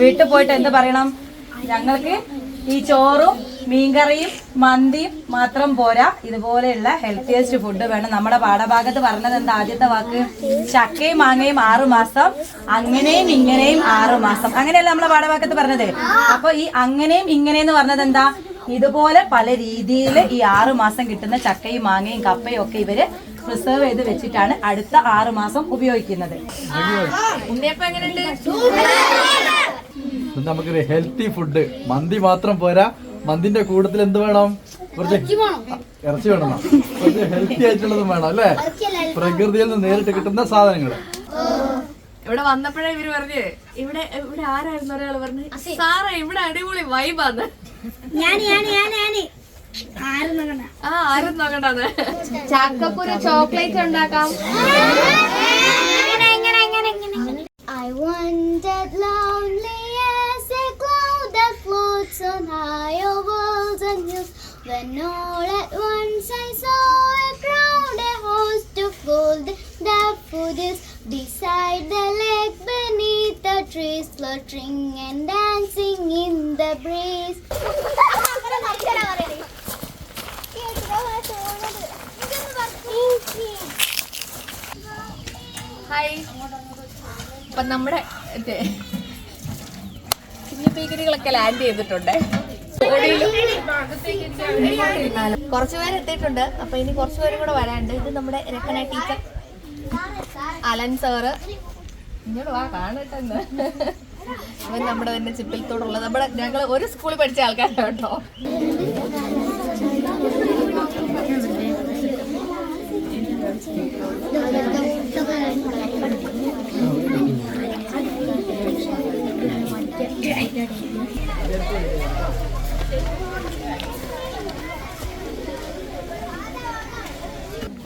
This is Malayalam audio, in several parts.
വീട്ടിൽ പോയിട്ട് എന്ത് പറയണം? ഞങ്ങൾക്ക് ഈ ചോറും മീൻകറിയും മന്തിയും മാത്രം പോരാ. ഇതുപോലെയുള്ള ഹെൽത്തിയസ്റ്റ് ഫുഡ് വേണം. നമ്മുടെ പാഠഭാഗത്ത് പറഞ്ഞത് എന്താ ആദ്യത്തെ വാക്ക്? ചക്കയും മാങ്ങയും ആറു മാസം അങ്ങനെയും ഇങ്ങനെയും ആറു മാസം. അങ്ങനെയല്ല നമ്മളെ പാഠഭാഗത്ത് പറഞ്ഞത്. അപ്പൊ ഈ അങ്ങനെയും ഇങ്ങനെയെന്ന് പറഞ്ഞത് എന്താ? ഇതുപോലെ പല രീതിയിൽ ഈ ആറു മാസം കിട്ടുന്ന ചക്കയും മാങ്ങയും കപ്പയും ഒക്കെ ഇവർ പ്രിസർവ് ചെയ്ത് വെച്ചിട്ടാണ് അടുത്ത ആറു മാസം ഉപയോഗിക്കുന്നത്. ഉണ്ണിയപ്പം നമുക്കൊരു ഹെൽത്തി ഫുഡ് മന്തി മാത്രം പോരാ. മന്തിന്റെ കൂട്ടത്തിൽ എന്ത് വേണം? കുറച്ച് ഇറച്ചി വേണം. കുറച്ച് ഹെൽത്തി ആയിട്ടുള്ളതും വേണം അല്ലേ? പ്രകൃതിയിൽ നിന്ന് നേരിട്ട് കിട്ടുന്ന സാധനങ്ങൾ. ഇവിടെ വന്നപ്പോഴേ ഇവർ പറഞ്ഞ് ഇവിടെ ഇവിടെ ആരായിരുന്നു ഒരാൾ പറഞ്ഞു സാറേ ഇവിടെ അടിപൊളി വൈബാന്ന് ആ ആരും നോക്കണ്ടെന്ന് ചക്കപ്പുര ചോക്ലേറ്റ് ഉണ്ടാക്കാം. ഐ എങ്ങനെ എങ്ങനെ എങ്ങനെ I wandered lonely floats on higher worlds and news When all at once I saw a crowd, a host of golden daffodils beside the lake beneath the trees, fluttering and dancing in the breeze. Hi അപ്പം നമ്മുടെ പീകരികളൊക്കെ ലാൻഡ് ചെയ്തിട്ടുണ്ട്. കുറച്ചു പേര് എത്തിയിട്ടുണ്ട്. അപ്പൊ ഇനി കുറച്ചു പേരും കൂടെ വരാനുണ്ട്. ഇത് നമ്മുടെ രക്കന ടീച്ചർ. അലൻ സാറ് ഇങ്ങോട്ട് വാ കാണട്ടെന്ന്. അവൻ നമ്മുടെ തന്നെ ചിപ്പിലത്തോടുള്ള നമ്മുടെ ഞങ്ങൾ ഒരു സ്കൂളിൽ പഠിച്ച ആൾക്കാരാണ് കേട്ടോ.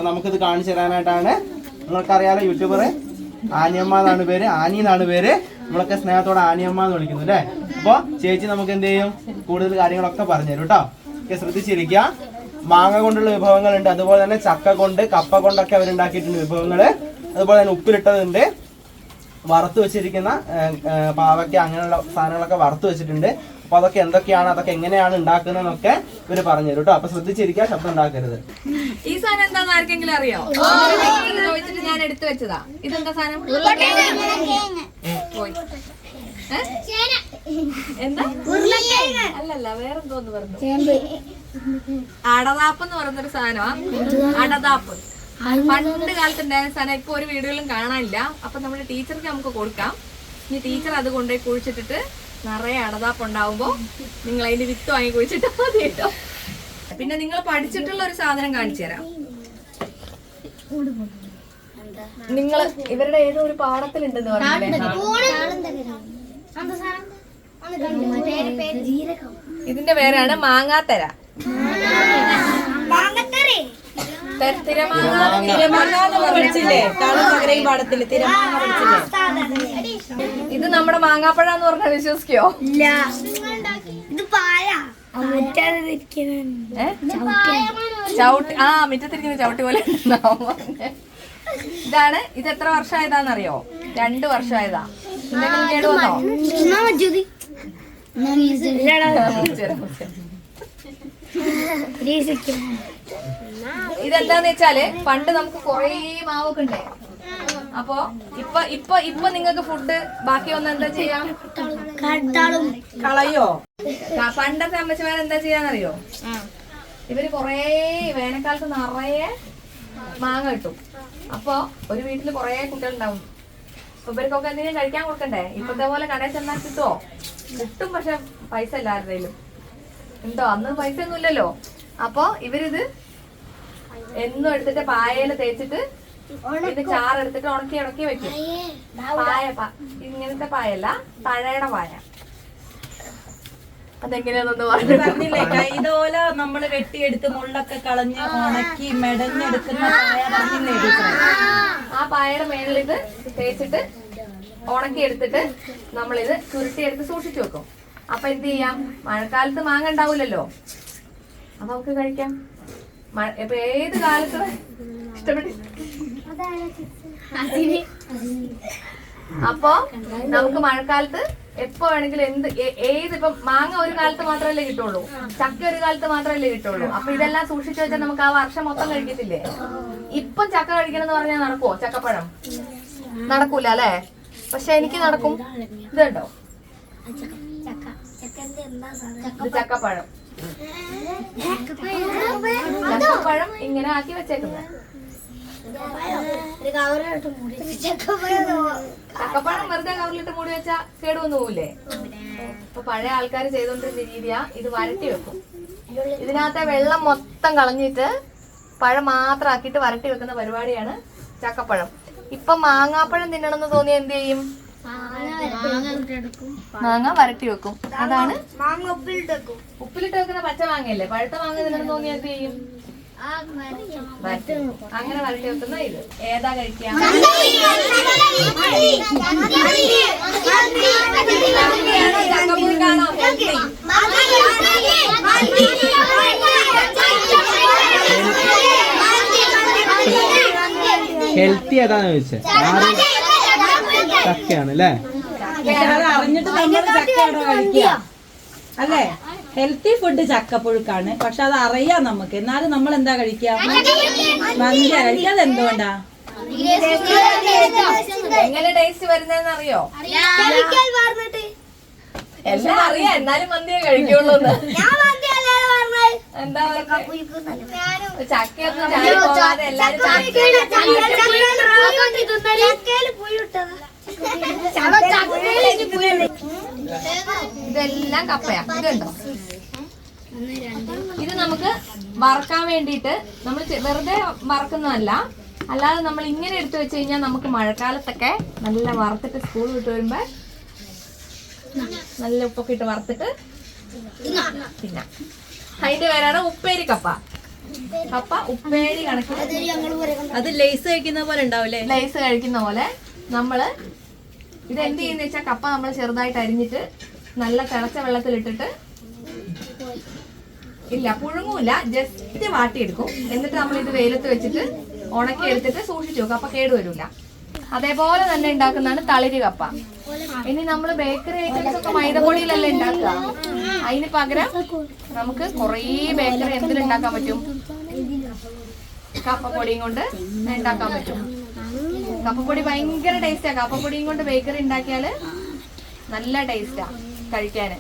നമുക്കിത് കാണിച്ചു തരാനായിട്ടാണ്. നിങ്ങൾക്കറിയാലോ യൂട്യൂബർ ആനിയമ്മ എന്നാണ് പേര്. ആനി എന്നാണ് പേര്. നമ്മളൊക്കെ സ്നേഹത്തോടെ ആനിയമ്മ എന്ന് വിളിക്കുന്നു അല്ലേ? അപ്പൊ ചേച്ചി നമുക്ക് എന്ത് ചെയ്യും? കൂടുതൽ കാര്യങ്ങളൊക്കെ പറഞ്ഞു തരും കേട്ടോ. ഒക്കെ ശ്രദ്ധിച്ചിരിക്കുക. മാങ്ങ കൊണ്ടുള്ള വിഭവങ്ങളുണ്ട്. അതുപോലെ തന്നെ ചക്ക കൊണ്ട് കപ്പ കൊണ്ടൊക്കെ അവരുണ്ടാക്കിയിട്ടുണ്ട് വിഭവങ്ങൾ. അതുപോലെ തന്നെ ഉപ്പിലിട്ടതുണ്ട്. വറുത്ത് വെച്ചിരിക്കുന്ന പാവയ്ക്ക അങ്ങനെയുള്ള സാധനങ്ങളൊക്കെ വറുത്ത് വെച്ചിട്ടുണ്ട്. അപ്പൊ അതൊക്കെ എന്തൊക്കെയാണ് അതൊക്കെ എങ്ങനെയാണ് ഉണ്ടാക്കുന്നതെന്നൊക്കെ ഇവർ പറഞ്ഞു തരും കേട്ടോ. അപ്പൊ ശ്രദ്ധിച്ചിരിക്കുക ശബ്ദം ഉണ്ടാക്കരുത്. ഈ സാധനം എന്താണെന്ന് ആർക്കെങ്കിലും അറിയോ? ചോദിച്ചിട്ട് ഞാൻ എടുത്തു വെച്ചതാ. ഇതെന്താ സാധനം? എന്താ? അല്ലല്ല വേറെന്തോന്ന് പറഞ്ഞു? അടതാപ്പ് എന്ന് പറയുന്നൊരു സാധനമാ. അടതാപ്പ്. പണ്ട് കാലത്ത് ഉണ്ടായിരുന്ന സാധനം ഇപ്പൊ ഒരു വീടുകളിലും കാണാനില്ല. അപ്പൊ നമ്മുടെ ടീച്ചർക്ക് നമുക്ക് കൊടുക്കാം. ഇനി ടീച്ചർ അത് കൊണ്ടുപോയി കുഴിച്ചിട്ടിട്ട് നിറയെ അടതാപ്പ് ഉണ്ടാവുമ്പോ നിങ്ങൾ അതിന്റെ വിത്ത് വാങ്ങി കുഴിച്ചിട്ട് മതി കേട്ടോ. പിന്നെ നിങ്ങൾ പഠിച്ചിട്ടുള്ള ഒരു സാധനം കാണിച്ചു തരാം. നിങ്ങൾ ഇവരുടെ ഏതോ ഒരു പാടത്തിലുണ്ടെന്ന് പറഞ്ഞില്ലേ? ഇതിന്റെ പേരാണ് മാങ്ങാത്തര. ഇത് നമ്മുടെ മാങ്ങാപ്പഴ എന്ന് പറഞ്ഞാൽ വിശ്വസിക്കോ? ഇല്ല. ഇത് പായ? ചവിട്ടി ആ മിറ്റത്തിരിക്കുന്ന ചവിട്ടി പോലെ ഇതാണ്. ഇത് എത്ര വർഷമായതാന്നറിയോ? രണ്ടു വർഷമായതാ. എന്തെങ്കിലും കേട് വന്നോ? ഇതെന്താന്ന് വെച്ചാൽ പണ്ട് നമുക്ക് കൊറേ മാവൊക്കെ ഉണ്ടേ അപ്പൊ ഇപ്പൊ ഇപ്പൊ ഇപ്പൊ നിങ്ങൾക്ക് ഫുഡ് ബാക്കി ഒന്ന് എന്താ ചെയ്യാം? കളയോ? പണ്ടത്തെ അമ്മച്ചിമാർ എന്താ ചെയ്യാന്നറിയോ? ഇവർ കൊറേ വേനൽക്കാലത്ത് നിറയെ മാങ്ങ കിട്ടും. അപ്പൊ ഒരു വീട്ടിൽ കൊറേ കുട്ടികളുണ്ടാവും. അപ്പൊ ഇവർക്കൊക്കെ എന്തെങ്കിലും കഴിക്കാൻ കൊടുക്കണ്ടേ? ഇപ്പത്തെ പോലെ കടയിൽ ചെന്നാൽ കിട്ടുമോ കിട്ടും പക്ഷെ പൈസ ഇല്ല എന്തോ ഉണ്ടോ അന്ന് പൈസ ഒന്നും ഇല്ലല്ലോ. അപ്പൊ ഇവരിത് എന്നും എടുത്തിട്ട് പായയിൽ തേച്ചിട്ട് ഇത് ചാറെടുത്തിട്ട് ഉണക്കി ഉണക്കി വെക്കും. പായ ഇങ്ങനത്തെ പായല്ല തഴയുടെ പായ. ഇതുപോലെ നമ്മൾ വെട്ടിയെടുത്ത് മുള്ളൊക്കെ കളഞ്ഞ് ഉണക്കി മെടഞ്ഞെടുക്കുന്ന പായ പറഞ്ഞില്ലേ ആ പായയുടെ മേളിൽ ഇത് തേച്ചിട്ട് ഉണക്കി എടുത്തിട്ട് നമ്മളിത് ചുരുട്ടിയെടുത്ത് സൂക്ഷിച്ചു വെക്കും. അപ്പൊ എന്ത് ചെയ്യാം? മഴക്കാലത്ത് മാങ്ങ ഉണ്ടാവൂലല്ലോ. നമുക്ക് കഴിക്കാം. ഇപ്പൊ ഏത് കാലത്ത്? ഇഷ്ടപ്പെട്ടി അപ്പോ നമുക്ക് മഴക്കാലത്ത് എപ്പോ വേണമെങ്കിലും എന്ത് ഏത് ഇപ്പം മാങ്ങ ഒരു കാലത്ത് മാത്രമല്ലേ കിട്ടുള്ളൂ. ചക്ക ഒരു കാലത്ത് മാത്രമല്ലേ കിട്ടുള്ളൂ. അപ്പൊ ഇതെല്ലാം സൂക്ഷിച്ചു വെച്ചാൽ നമുക്ക് ആ വർഷം മൊത്തം കഴിക്കത്തില്ലേ? ഇപ്പം ചക്ക കഴിക്കണം എന്ന് പറഞ്ഞാൽ നടക്കുവോ? ചക്കപ്പഴം? നടക്കൂല അല്ലേ? പക്ഷെ എനിക്ക് നടക്കും. ഇത് കണ്ടോ ഇത് ചക്കപ്പഴം. ചക്കപ്പഴം ഇങ്ങനെ ആക്കി വെച്ചേക്കുന്നത് ചക്കപ്പഴം വെറുതെ കവറിലിട്ട് മൂടി വെച്ചാ കേടുവന്നു പോവില്ലേ ഇപ്പൊ പഴയ ആൾക്കാർ ചെയ്തോണ്ടിരുന്ന രീതിയാ ഇത് വരട്ടി വെക്കും. ഇതിനകത്തെ വെള്ളം മൊത്തം കളഞ്ഞിട്ട് പഴം മാത്രം ആക്കിയിട്ട് വരട്ടി വെക്കുന്ന പരിപാടിയാണ് ചക്കപ്പഴം. ഇപ്പൊ മാങ്ങാപ്പഴം തിന്നണമെന്ന് തോന്നിയ എന്ത് ചെയ്യും? മാങ്ങ വരട്ടി വെക്കും. അതാണ് ഉപ്പിലിട്ട് വെക്കുന്ന പച്ച മാങ്ങയല്ലേ? പഴുത്ത മാങ്ങ നിങ്ങൾ തോന്നിയാൽ എന്ത് ചെയ്യും. അങ്ങനെ വരട്ടി വെക്കുന്ന ഇത്. ഏതാ കഴിക്കാം? ഹെൽത്തി ഏതാന്ന് ചോദിച്ചത് ചക്കയാണ് അല്ലേ? അറിഞ്ഞിട്ട് നമ്മൾ കഴിക്കുക. അല്ലേ? ഹെൽത്തി ഫുഡ് ചക്കപ്പുഴുക്കാണ്. പക്ഷെ അത് അറിയാം നമുക്ക്. എന്നാലും നമ്മൾ എന്താ കഴിക്കുക? മന്തി. കഴിക്കുക അത്. എന്തുകൊണ്ടാ എങ്ങനെ ടേസ്റ്റ് വരുന്നതെന്ന് അറിയോ. എല്ലാം അറിയാം. എന്നാലും മന്തിയെ കഴിക്കുള്ളൂ എന്താ ചക്കയൊന്നും എല്ലാരും ഇതെല്ലാം കപ്പയാ. ഇതുണ്ടോ? ഇത് നമുക്ക് വറക്കാൻ വേണ്ടിയിട്ട് നമ്മൾ വെറുതെ വറക്കുന്നതല്ല. അല്ലാതെ നമ്മൾ ഇങ്ങനെ എടുത്തു വെച്ച് കഴിഞ്ഞാൽ നമുക്ക് മഴക്കാലത്തൊക്കെ നല്ല വറുത്തിട്ട് സ്കൂൾ വിട്ട് വരുമ്പോ നല്ല ഉപ്പൊക്കെ ഇട്ട് വറുത്തിട്ട് തിന്നാം. അതിന്റെ പേരാണ് ഉപ്പേരി കപ്പ. കപ്പ ഉപ്പേരി കണക്കിൽ അത് ലേസ് കഴിക്കുന്ന പോലെ ഉണ്ടാവില്ലേ ലേസ് കഴിക്കുന്ന പോലെ നമ്മൾ ഇത് എന്ത് ചെയ്യുന്ന വെച്ചാൽ കപ്പ നമ്മൾ ചെറുതായിട്ട് അരിഞ്ഞിട്ട് നല്ല തിളച്ച വെള്ളത്തിലിട്ടിട്ട് ഇല്ല പുഴുങ്ങൂല. ജസ്റ്റ് വാട്ടിയെടുക്കും. എന്നിട്ട് നമ്മൾ ഇത് വെയിലത്ത് വെച്ചിട്ട് ഉണക്കി എടുത്തിട്ട് സൂക്ഷിച്ചു വെക്കും. അപ്പൊ വരില്ല അതേപോലെ തന്നെ ഉണ്ടാക്കുന്നതാണ് തളിരി കപ്പ. ഇനി നമ്മൾ ബേക്കറി ഐറ്റംസ് ഒക്കെ മൈദപ്പൊടിയിലല്ലേ ഉണ്ടാക്കുക? അതിന് പകരം നമുക്ക് കുറേ ബേക്കറി എന്തിലുണ്ടാക്കാൻ പറ്റും? കപ്പപ്പൊടിയും കൊണ്ട് ഉണ്ടാക്കാൻ പറ്റും. കപ്പപ്പൊടി ഭയങ്കര ടേസ്റ്റാ കപ്പപ്പൊടിയും കൊണ്ട് ബേക്കറി ഉണ്ടാക്കിയാൽ നല്ല ടേസ്റ്റാ കഴിക്കാന്.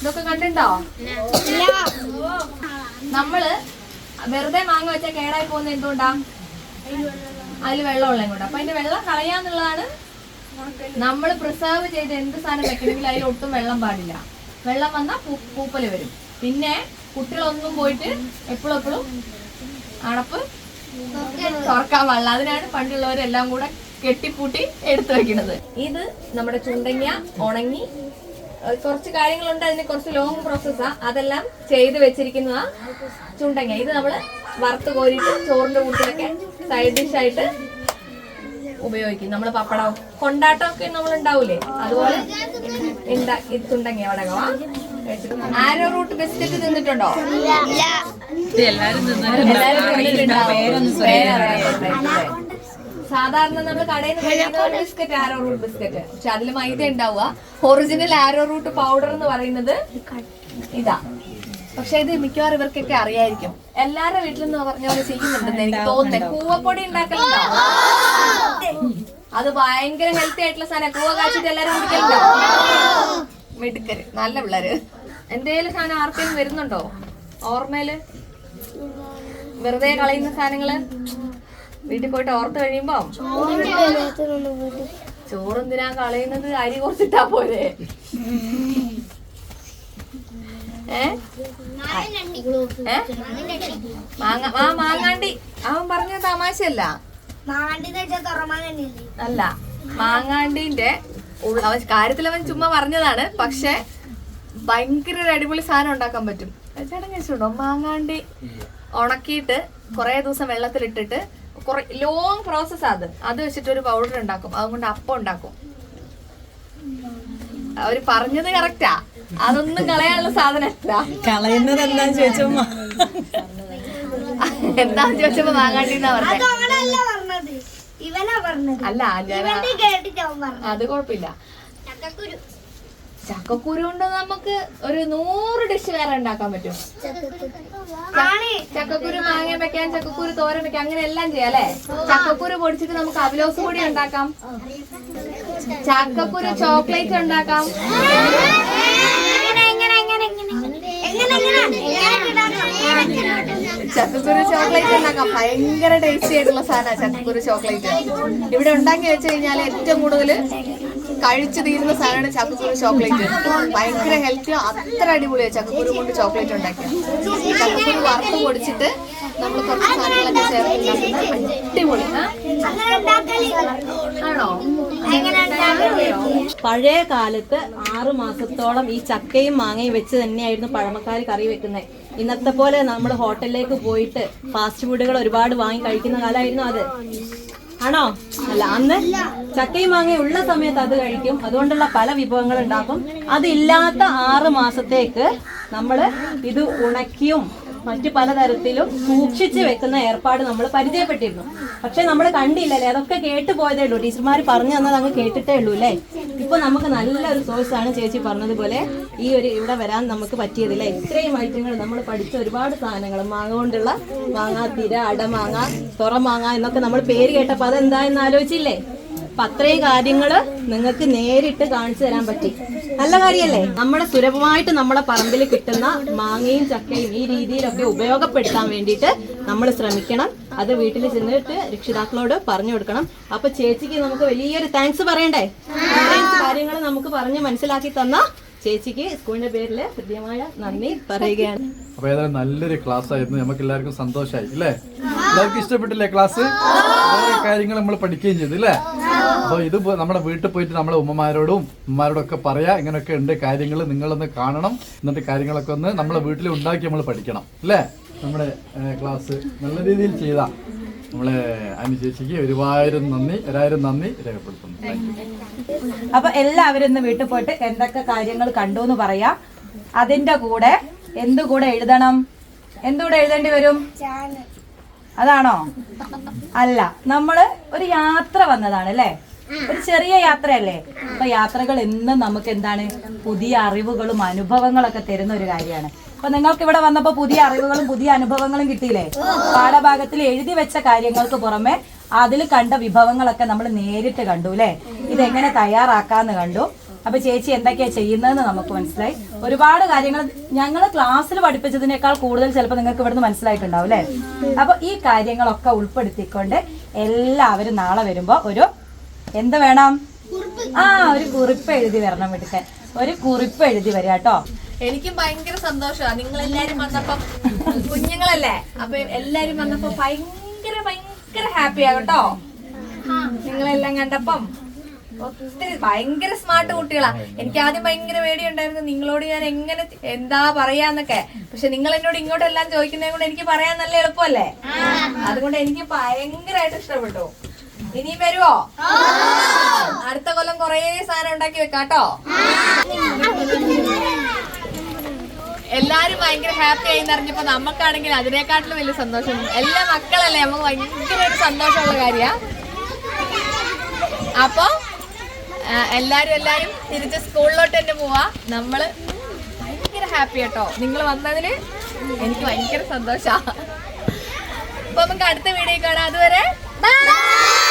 ഇതൊക്കെ കണ്ടിണ്ടോ? നമ്മൾ വെറുതെ മാങ്ങ വെച്ചാൽ കേടായി പോകുന്ന എന്തുകൊണ്ടാ? അതിൽ വെള്ളമുള്ള കൊണ്ട്. അപ്പൊ അതിന്റെ വെള്ളം കളയാന്നുള്ളതാണ് നമ്മൾ പ്രിസർവ് ചെയ്ത് എന്ത് സാധനം വെക്കണമെങ്കിൽ അതിൽ ഒട്ടും വെള്ളം പാടില്ല. വെള്ളം വന്നാൽ പൂപ്പൽ വരും. പിന്നെ കുട്ടികളൊന്നും പോയിട്ട് എപ്പോഴും എപ്പോഴും അടപ്പ് തുറക്കാൻ പാടില്ല. അതിനാണ് പണ്ടുള്ളവരെല്ലാം കൂടെ കെട്ടിപ്പൂട്ടി എടുത്തു വെക്കുന്നത്. ഇത് നമ്മുടെ ചുണ്ടങ്ങ ഉണങ്ങി കുറച്ച് കാര്യങ്ങളുണ്ട്. അതിന് കുറച്ച് ലോങ് പ്രോസസ്സാ അതെല്ലാം ചെയ്ത് വെച്ചിരിക്കുന്നതാ ചുണ്ടങ്ങ. ഇത് നമ്മൾ വറുത്ത് കോരിയിട്ട് ചോറിന്റെ കൂട്ടിലൊക്കെ സൈഡ് ഡിഷ് ആയിട്ട് ഉപയോഗിക്കും. നമ്മൾ പപ്പടം കൊണ്ടാട്ടം ഒക്കെ നമ്മൾ ഉണ്ടാവൂലേ അതുപോലെ ഇത്തുണ്ടെങ്കിൽ അവിടെ ആരോ റൂട്ട് ബിസ്ക്കറ്റ് തിന്നിട്ടുണ്ടോ. സാധാരണ നമ്മൾ കടയിൽ നിന്ന് ബിസ്ക്കറ്റ് ആരോ റൂട്ട് ബിസ്ക്കറ്റ് പക്ഷെ അതിൽ മൈദ ഉണ്ടാവുക. ഒറിജിനൽ ആരോ റൂട്ട് പൗഡർ എന്ന് പറയുന്നത് ഇതാ. പക്ഷെ ഇത് മിക്കവാറും ഇവർക്കൊക്കെ അറിയായിരിക്കും. എല്ലാരുടെ വീട്ടിലും പറഞ്ഞ പോലെ ചെയ്യുന്നുണ്ടെന്ന് എനിക്ക് തോന്നുന്നത് കൂവപ്പൊടി ഉണ്ടാക്കലുണ്ടോ? അത് ഭയങ്കര ഹെൽത്തി ആയിട്ടുള്ള സാധനം കൂവ കാച്ചിട്ട് എല്ലാരും കുടിക്കലുണ്ടോ? മിടുക്കര് നല്ല പിള്ളേര്. എന്തേലും സാധനം ആർക്കെങ്കിലും വരുന്നുണ്ടോ? ഓർമ്മയിൽ? വെറുതെ കളയുന്ന സാധനങ്ങൾ? വീട്ടിൽ പോയിട്ട് ഓർത്ത് കഴിയുമ്പോ? ചോറെന്തിനാ കളയുന്നത്? അരി കുറച്ചിട്ടാ പോലെ? മാങ്ങ ആ മാങ്ങാണ്ടി. അവൻ പറഞ്ഞ തമാശയല്ല. അല്ല മാങ്ങാണ്ടിന്റെ അവൻ കാര്യത്തിൽ അവൻ ചുമ്മാ പറഞ്ഞതാണ് പക്ഷെ ഭയങ്കര ഒരു അടിപൊളി സാധനം ഉണ്ടാക്കാൻ പറ്റും. ചേട്ടൻ മാങ്ങാണ്ടി ഉണക്കിയിട്ട് കുറെ ദിവസം വെള്ളത്തിലിട്ടിട്ട് കുറെ ലോങ് പ്രോസസ് അത്. അത് വെച്ചിട്ട് ഒരു പൗഡർ ഉണ്ടാക്കും. അതുകൊണ്ട് അപ്പം ഉണ്ടാക്കും. അവർ പറഞ്ഞത് കറക്റ്റാ അതൊന്നും കളയാനുള്ള സാധനമല്ല. കളയുന്നത് എന്താന്ന് ചോദിച്ചോ എന്താന്ന് ചോദിച്ചപ്പോ മാങ്ങാണ്ടി എന്നാ പറഞ്ഞത്. അല്ല അത് കുഴപ്പമില്ല. ചക്കക്കുരു. ചക്കക്കുരു കൊണ്ട് നമുക്ക് ഒരു നൂറ് ഡിഷ് വേറെ ഉണ്ടാക്കാൻ പറ്റും. ചക്കക്കുരു മാങ്ങ വെക്കാൻ ചക്കക്കുരു തോരൻ വെക്കാൻ അങ്ങനെ എല്ലാം ചെയ്യാം അല്ലേ? ചക്കക്കുരു പൊടിച്ചിട്ട് നമുക്ക് അവിലോസ് കൂടി ഉണ്ടാക്കാം. ചക്കക്കുരു ചോക്ലേറ്റ് ഉണ്ടാക്കാം. ചക്കക്കുരു ചോക്ലേറ്റ് ഉണ്ടാക്കാം. ഭയങ്കര ടേസ്റ്റി ആയിട്ടുള്ള സാധനമാണ് ചക്കക്കുരു ചോക്ലേറ്റ്. ഇവിടെ ഉണ്ടാക്കി വെച്ച് കഴിഞ്ഞാൽ ഏറ്റവും കൂടുതൽ കഴിച്ചു തീരുന്ന സാധനമാണ് ചക്കക്കുരു ചോക്ലേറ്റ്. ഭയങ്കര ഹെൽത്തി അത്ര അടിപൊളിയാണ് ചക്കക്കുരു കൊണ്ട് ചോക്ലേറ്റ് ഉണ്ടാക്കി ചക്കക്കുരു വറുത്ത് പൊടിച്ചിട്ട് നമ്മൾ കുറച്ച് സാധനങ്ങളൊക്കെ അടിപൊളി? ആണോ? പഴയ കാലത്ത് ആറു മാസത്തോളം ഈ ചക്കയും മാങ്ങയും വെച്ച് തന്നെയായിരുന്നു പഴമക്കാർ കറി വെക്കുന്നത് ഇന്നത്തെ പോലെ നമ്മൾ ഹോട്ടലിലേക്ക് പോയിട്ട് ഫാസ്റ്റ് ഫുഡുകൾ ഒരുപാട് വാങ്ങി കഴിക്കുന്ന കാലമായിരുന്നു അത്. ആണോ? അല്ല അന്ന് ചക്കയും മാങ്ങയും ഉള്ള സമയത്ത് അത് കഴിക്കും. അതുകൊണ്ടുള്ള പല വിഭവങ്ങൾ ഉണ്ടാക്കും അതില്ലാത്ത ആറ് മാസത്തേക്ക് നമ്മൾ ഇത് ഉണക്കിയും മറ്റു പലതരത്തിലും സൂക്ഷിച്ച് വെക്കുന്ന ഏർപ്പാട് നമ്മൾ പരിചയപ്പെട്ടിരുന്നു. പക്ഷെ നമ്മൾ കണ്ടില്ലല്ലേ? അതൊക്കെ കേട്ട് പോയതേ ഉള്ളൂ. ടീച്ചർമാർ പറഞ്ഞു തന്നത് അങ്ങ് കേട്ടിട്ടേ ഉള്ളൂ അല്ലേ? ഇപ്പൊ നമുക്ക് നല്ലൊരു സോഴ്സ് ആണ് ചേച്ചി പറഞ്ഞതുപോലെ ഈ ഒരു ഇവിടെ വരാൻ നമുക്ക് പറ്റിയതില്ല ഇത്രയും ഐറ്റങ്ങൾ നമ്മൾ പഠിച്ച ഒരുപാട് സാധനങ്ങൾ. മാങ്ങ കൊണ്ടുള്ള മാങ്ങാത്തിര അടമാങ്ങ തുറമാങ്ങ എന്നൊക്കെ നമ്മൾ പേര് കേട്ടപ്പോൾ അതെന്താ എന്ന് ആലോചിച്ചില്ലേ? അപ്പൊ അത്രയും കാര്യങ്ങൾ നിങ്ങൾക്ക് നേരിട്ട് കാണിച്ചു തരാൻ പറ്റി. നല്ല കാര്യല്ലേ? നമ്മുടെ സുലഭമായിട്ട് നമ്മുടെ പറമ്പിൽ കിട്ടുന്ന മാങ്ങയും ചക്കയും ഈ രീതിയിലൊക്കെ ഉപയോഗപ്പെടുത്താൻ വേണ്ടിയിട്ട് നമ്മൾ ശ്രമിക്കണം. അത് വീട്ടിൽ ചെന്നിട്ട് രക്ഷിതാക്കളോട് പറഞ്ഞു കൊടുക്കണം. അപ്പൊ ചേച്ചിക്ക് നമുക്ക് വലിയൊരു താങ്ക്സ് പറയണ്ടേ? കാര്യങ്ങൾ നമുക്ക് പറഞ്ഞ് മനസ്സിലാക്കി തന്ന ചേച്ചിക്ക് സ്കൂളിന്റെ പേരിൽ ഹൃദ്യമായ നന്ദി പറയുകയാണ്. അപ്പൊ ഏതായാലും നല്ലൊരു ക്ലാസ് ആയിരുന്നു. നമുക്ക് എല്ലാവർക്കും സന്തോഷമായി അല്ലേ എല്ലാവർക്കും ഇഷ്ടപ്പെട്ടില്ലേ ക്ലാസ് കാര്യങ്ങൾ നമ്മൾ പഠിക്കുകയും ചെയ്തു അല്ലേ അപ്പൊ ഇത് നമ്മുടെ വീട്ടിൽ പോയിട്ട് നമ്മളെ ഉമ്മമാരോടും ഉമ്മമാരോടും ഒക്കെ പറയാ ഇങ്ങനെയൊക്കെ ഉണ്ട് കാര്യങ്ങൾ നിങ്ങളൊന്ന് കാണണം. എന്നിട്ട് കാര്യങ്ങളൊക്കെ ഒന്ന് നമ്മളെ വീട്ടിൽ ഉണ്ടാക്കി നമ്മൾ പഠിക്കണം. അല്ലേ? നമ്മുടെ ക്ലാസ് നല്ല രീതിയിൽ ചെയ്ത. നമ്മളെ അനുചേച്ചിക്ക് ഒരുപാട് നന്ദി ഒരായിരം നന്ദി രേഖപ്പെടുത്തുന്നു. അപ്പൊ എല്ലാവരും ഇന്ന് വീട്ടിൽ പോയിട്ട് എന്തൊക്കെ കാര്യങ്ങൾ കണ്ടു എന്ന് പറയാ. അതിന്റെ കൂടെ എന്തുകൂടെ എഴുതണം? എന്തുകൂടെ എഴുതേണ്ടി വരും? അതാണോ? അല്ല നമ്മൾ ഒരു യാത്ര വന്നതാണ് അല്ലേ? ഒരു ചെറിയ യാത്രയല്ലേ? അപ്പൊ യാത്രകൾ എന്നും നമുക്ക് എന്താണ്? പുതിയ അറിവുകളും അനുഭവങ്ങളൊക്കെ തരുന്ന ഒരു കാര്യമാണ്. അപ്പൊ നിങ്ങൾക്ക് ഇവിടെ വന്നപ്പോ പുതിയ അറിവുകളും പുതിയ അനുഭവങ്ങളും കിട്ടിയില്ലേ? പാഠഭാഗത്തിൽ എഴുതി വെച്ച കാര്യങ്ങൾക്ക് പുറമെ അതിൽ കണ്ട വിഭവങ്ങളൊക്കെ നമ്മൾ നേരിട്ട് കണ്ടു അല്ലേ? ഇതെങ്ങനെ തയ്യാറാക്കാന്ന് കണ്ടു. അപ്പൊ ചേച്ചി എന്തൊക്കെയാ ചെയ്യുന്നതെന്ന് നമുക്ക് മനസ്സിലായി. ഒരുപാട് കാര്യങ്ങൾ ഞങ്ങൾ ക്ലാസ്സിൽ പഠിപ്പിച്ചതിനേക്കാൾ കൂടുതൽ ചിലപ്പോൾ നിങ്ങൾക്ക് ഇവിടുന്ന് മനസ്സിലായിട്ടുണ്ടാവും അല്ലേ? അപ്പൊ ഈ കാര്യങ്ങളൊക്കെ ഉൾപ്പെടുത്തിക്കൊണ്ട് എല്ലാവരും നാളെ വരുമ്പോ ഒരു എന്ത് വേണം? ആ ഒരു കുറിപ്പ് എഴുതി വരണം എടുക്കാൻ ഒരു കുറിപ്പ് എഴുതി വരിക കേട്ടോ. എനിക്കും ഭയങ്കര സന്തോഷമാണ് നിങ്ങൾ എല്ലാരും വന്നപ്പം കുഞ്ഞുങ്ങളല്ലേ? അപ്പൊ എല്ലാരും വന്നപ്പോ ഭയങ്കര ഭയങ്കര ഹാപ്പിയാ കേട്ടോ. നിങ്ങളെല്ലാം കണ്ടപ്പം ഒത്തിരി ഭയങ്കര സ്മാർട്ട് കുട്ടികളാ. എനിക്ക് ആദ്യം ഭയങ്കര പേടിയുണ്ടായിരുന്നു നിങ്ങളോട് ഞാൻ എങ്ങനെ എന്താ പറയാന്നൊക്കെ. പക്ഷെ നിങ്ങൾ എന്നോട് ഇങ്ങോട്ടെല്ലാം ചോദിക്കുന്നതിനെ കൊണ്ട് എനിക്ക് പറയാൻ നല്ല എളുപ്പമല്ലേ? അതുകൊണ്ട് എനിക്ക് ഭയങ്കരമായിട്ട് ഇഷ്ടപ്പെട്ടു. ഇനിയും വരുവോ? അടുത്ത കൊല്ലം കൊറേ സാധനം ഉണ്ടാക്കി വെക്കാട്ടോ എല്ലാരും ഭയങ്കര ഹാപ്പി ആയി അറിഞ്ഞപ്പോ നമുക്കാണെങ്കിൽ അതിനേക്കാട്ടിലും വലിയ സന്തോഷം. എല്ലാ മക്കളല്ലേ നമുക്ക് ഭയങ്കര സന്തോഷമുള്ള കാര്യ. അപ്പൊ എല്ലാരും എല്ലാരും തിരിച്ച് സ്കൂളിലോട്ട് തന്നെ പോവാ. നമ്മൾ ഭയങ്കര ഹാപ്പി കേട്ടോ നിങ്ങൾ വന്നതിന് എനിക്ക് ഭയങ്കര സന്തോഷ. അപ്പൊ നമുക്ക് അടുത്ത വീഡിയോ കാണാം. അതുവരെ Bye.